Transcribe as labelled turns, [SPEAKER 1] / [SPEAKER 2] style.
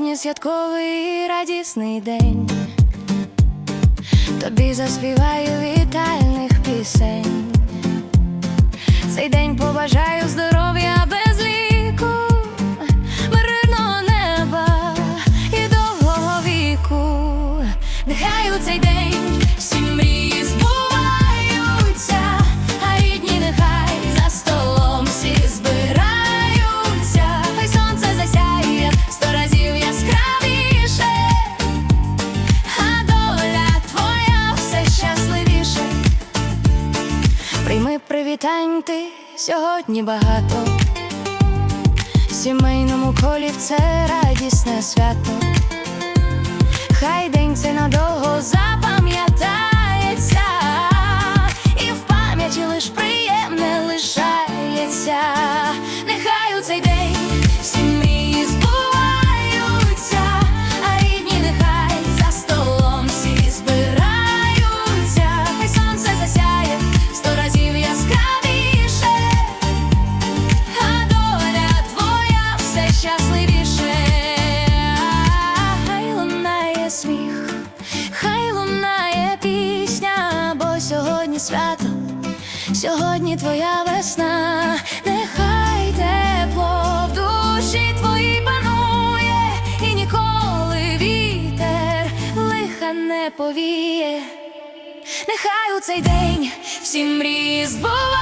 [SPEAKER 1] святковий і радісний день. Тобі заспіваю вітальних привітань ти сьогодні багато. В сімейному колі це радісне свято. Хай день це надовго сьогодні твоя весна, нехай тепло в душі твої панує, і ніколи вітер лиха не повіє. Нехай у цей день всі мрії збуваються.